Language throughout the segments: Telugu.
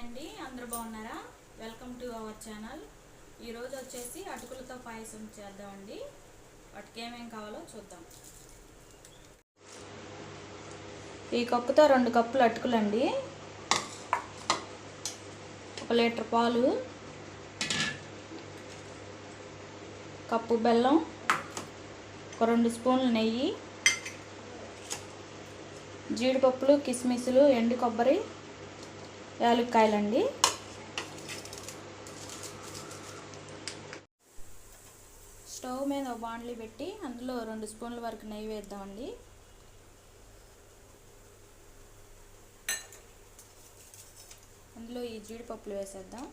అండి అందరూ బాగున్నారా? వెల్కమ్ టు అవర్ ఛానల్ ఈరోజు వచ్చేసి అటుకులతో పాయసం చేద్దామండి. వాటికి ఏమేం కావాలో చూద్దాం. ఈ కప్పుతో రెండు కప్పులు అటుకులండి. ఒక లీటర్ పాలు కప్పు బెల్లం ఒక రెండు స్పూన్లు నెయ్యి జీడిపప్పులు కిస్మిస్లు ఎండు కొబ్బరి యాలక్కాయలండి. స్టవ్ మీద బాండ్లీ పెట్టి అందులో రెండు స్పూన్ల వరకు నెయ్యి వేద్దామండి. అందులో ఈ జీడిపప్పులు వేసేద్దాం.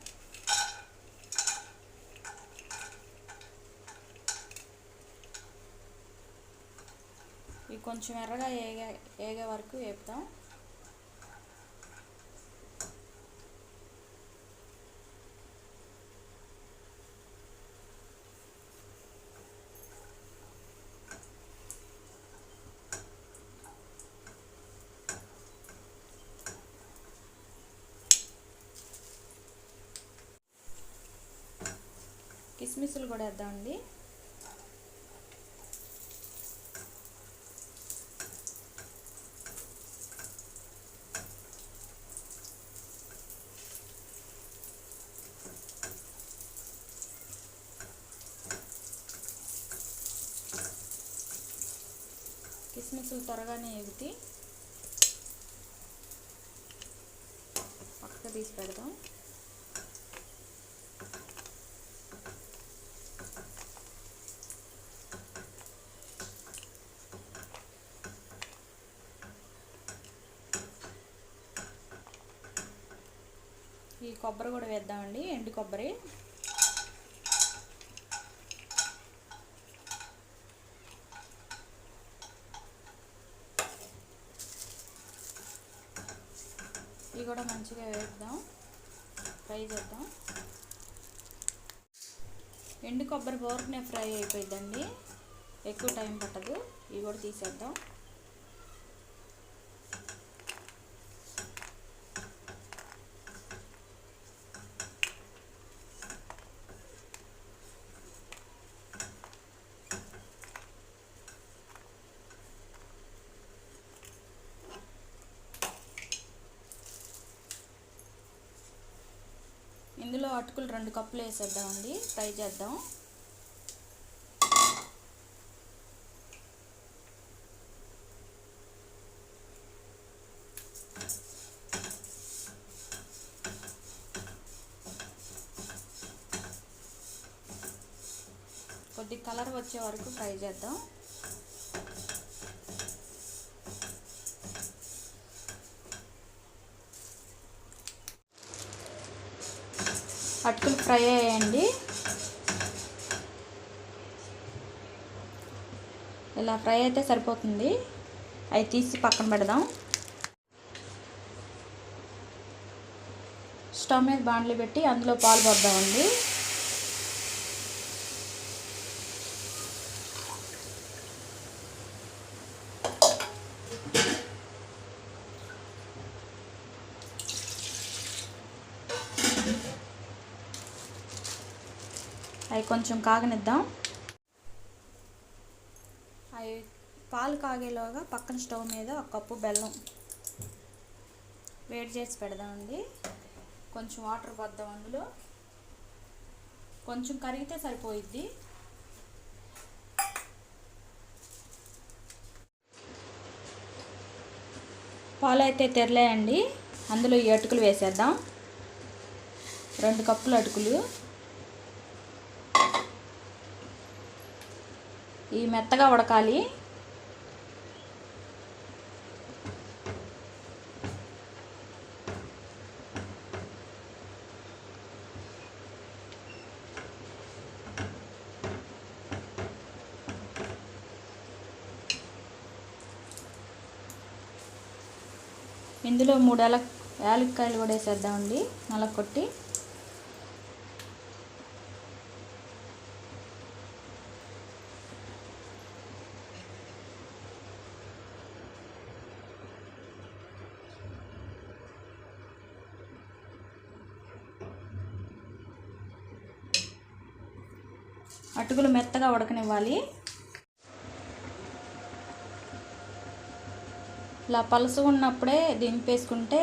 ఇవి కొంచెం ఎర్రగా ఏగే ఏగే వరకు వేపుతాం. కిస్మిస్లు కూడా వేద్దామండి. కిస్మిస్లు త్వరగానే ఎగుతి పక్కకు తీసి పెడదాం. ఈ కొబ్బరి కూడా వేద్దామండి ఎండు కొబ్బరి. ఇవి కూడా మంచిగా వేద్దాం ఫ్రై చేద్దాం. ఎండు కొబ్బరి బోర్నే ఫ్రై అయిపోయిందండి ఎక్కువ టైం పట్టదు ఇవి కూడా తీసేద్దాం ఇందులో అటుకులు రెండు కప్పులు వేసేద్దామండి. ఫ్రై చేద్దాం. కొద్ది కలర్ వచ్చే వరకు ఫ్రై చేద్దాం. అటుకులు ఫ్రై అయ్యాయండి ఇలా ఫ్రై అయితే సరిపోతుంది. అవి తీసి పక్కన పెడదాం. స్టవ్ మీద బాండ్లు పెట్టి అందులో పాలు పోద్దామండి. అవి కొంచెం కాగనిద్దాం. అవి పాలు కాగేలోగా పక్కన స్టవ్ మీద ఒక కప్పు బెల్లం వేడి చేసి పెడదామండి. కొంచెం వాటర్ పోద్దాం అందులో. కొంచెం కరిగితే సరిపోయిద్ది. పాలు అయితే తెరలేయండి. అందులో ఈ అటుకులు వేసేద్దాం. రెండు కప్పులు అటుకులు. ఈ మెత్తగా ఉడకాలి. ఇందులో మూడు యాల యాలక్కాయలు కూడా వేసేద్దామండి. నలకొట్టి అటుకులు మెత్తగా ఉడకనివ్వాలి. ఇలా పలుసు ఉన్నప్పుడే దింపేసుకుంటే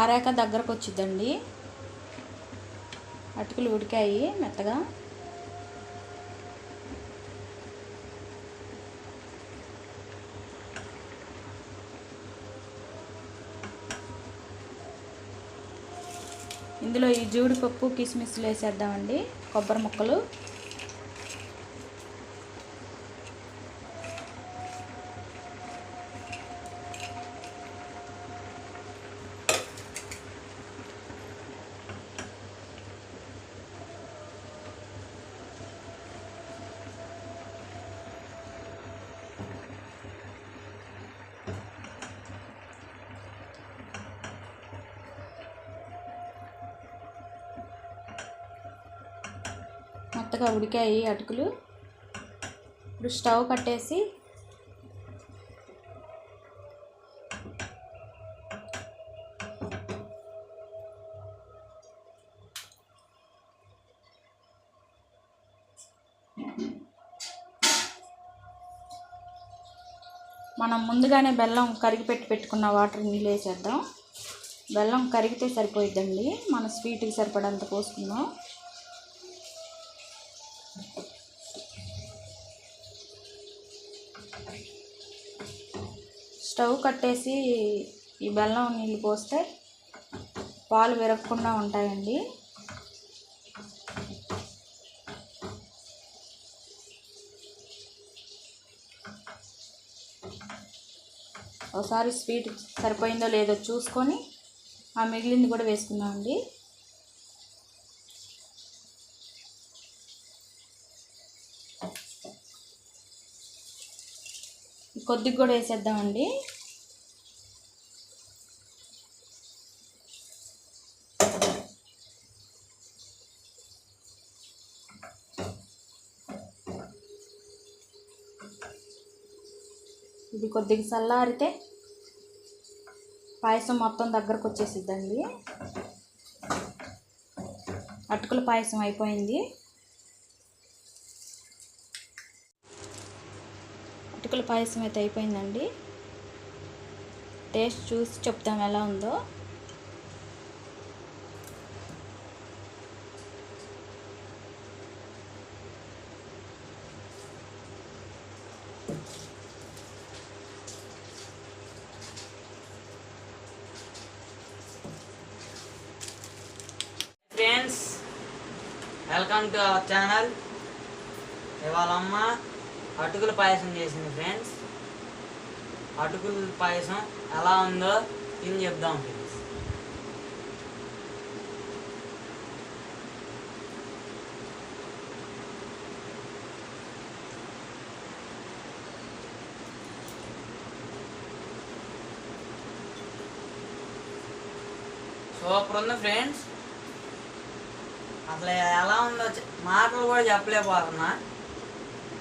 ఆరాక దగ్గరకు వచ్చిద్దండి అటుకులు ఉడికాయి మెత్తగా. ఇందులో ఈ జీడిపప్పు కిస్మిస్లు వేసేద్దామండి. కొబ్బరి ముక్కలు మెత్తగా ఉడికాయి అటుకులు. ఇప్పుడు స్టవ్ కట్టేసి మనం ముందుగానే బెల్లం కరిగి పెట్టి పెట్టుకున్న వాటర్ నీళ్ళు వేసేద్దాం. బెల్లం కరిగితే సరిపోయిద్దండి. మన స్వీట్కి సరిపడంత పోసుకుందాం. స్టవ్ కట్టేసి ఈ బెల్లం నీళ్ళు పోస్తే పాలు విరగకుండా ఉంటాయండి. ఒకసారి స్వీట్ సరిపోయిందో లేదో చూసుకొని ఆ మిగిలింది కూడా వేసుకుందామండి. కొద్దిగా కూడా వేసేద్దామండి. ఇది కొద్దిగా చల్లారితే పాయసం మొత్తం దగ్గరకు వచ్చేసిద్దండి. అటుకుల పాయసం అయిపోయింది. అటుకుల పాయసం అయితే అయిపోయిందండి. టేస్ట్ చూసి చెప్తాం ఎలా ఉందో. Friends welcome to our channel ఇవాళ అమ్మ అటుకుల పాయసం చేసింది ఫ్రెండ్స్ అటుకుల పాయసం ఎలా ఉందో తిని చెప్దాం ఫ్రెండ్స్ సూపర్ ఉంది ఫ్రెండ్స్ అసలు ఎలా ఉందో మాటలు కూడా చెప్పలేకపోతున్నా.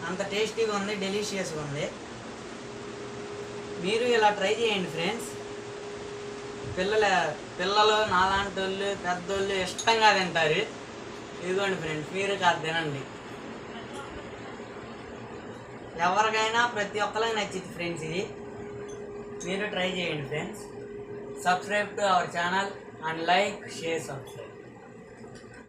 అంత టేస్టీగా ఉంది డెలిషియస్గా ఉంది. మీరు ఇలా ట్రై చేయండి ఫ్రెండ్స్. పిల్లల పిల్లలు నాలాంటి వాళ్ళు పెద్దోళ్ళు ఇష్టంగా తింటారు. ఇదిగోండి ఫ్రెండ్స్ మీరు కాదు తినండి. ఎవరికైనా ప్రతి ఒక్కరికి నచ్చింది ఫ్రెండ్స్ ఇది. మీరు ట్రై చేయండి friends. Subscribe to our channel and like share subscribe.